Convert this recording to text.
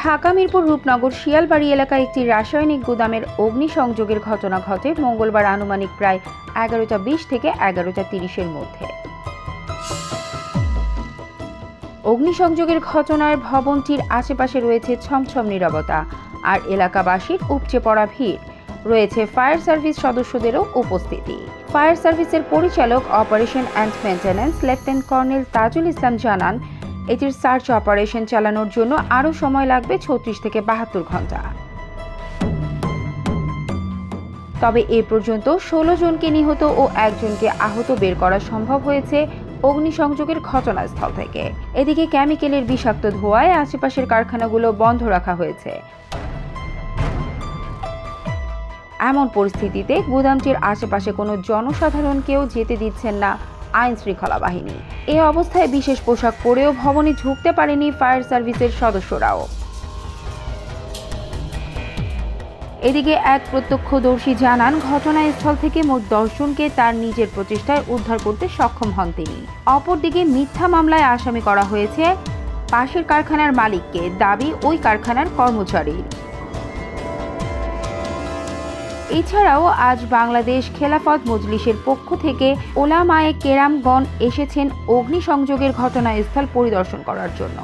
ঢাকা, মিরপুর, রূপনগর, শিয়ালবাড়ি এলাকায় একটি রাসায়নিক গুদামের অগ্নিসংযোগের ঘটনা ঘটে। মঙ্গলবার আনুমানিক প্রায় এগারোটা বিশ থেকে এগারোটা তিরিশের মধ্যে। অগ্নিসংযোগের ঘটনার ভবনটির আশেপাশে রয়েছে ছমছম নিরবতা আর এলাকাবাসীর উপচে পড়া ভিড়। রয়েছে ফায়ার সার্ভিস সদস্যদেরও উপস্থিতি। ফায়ার সার্ভিসের পরিচালক operation and maintenance lieutenant colonel Tajul Islam জানান এটির সার্চ অপারেশন চালানোর জন্য আরও সময় লাগবে ছত্রিশ থেকে বাহাত্তর ঘণ্টা। তবে এ পর্যন্ত ষোলো জনকে নিহত ও একজনকে আহত বের করা সম্ভব হয়েছে অগ্নিসংযোগের ঘটনাস্থল থেকে। এদিকে কেমিক্যালের বিষাক্ত ধোঁয়ায় আশেপাশের কারখানাগুলো বন্ধ রাখা হয়েছে। এমন পরিস্থিতিতে গুদামটির আশেপাশে কোনো জনসাধারণকেও যেতে দিচ্ছেন না আইন শৃঙ্খলা বাহিনী। এ অবস্থায় বিশেষ পোশাক পরেও ভবনে ঢুকতে পারেনি ফায়ার সার্ভিসের সদস্যরাও। এদিকে এক প্রত্যক্ষদর্শী জানান, ঘটনাস্থল থেকে মোট দশজনকে তার নিজের প্রচেষ্টায় উদ্ধার করতে সক্ষম হন তিনি। অপরদিকে মিথ্যা মামলায় আসামি করা হয়েছে, পাশের কারখানার মালিককে। দাবি, ওই কারখানার কর্মচারীর। এছাড়াও আজ বাংলাদেশ খেলাফত মজলিসের পক্ষ থেকে ওলামায়ে কেরামগণ এসেছেন অগ্নিসংযোগের ঘটনাস্থল পরিদর্শন করার জন্য।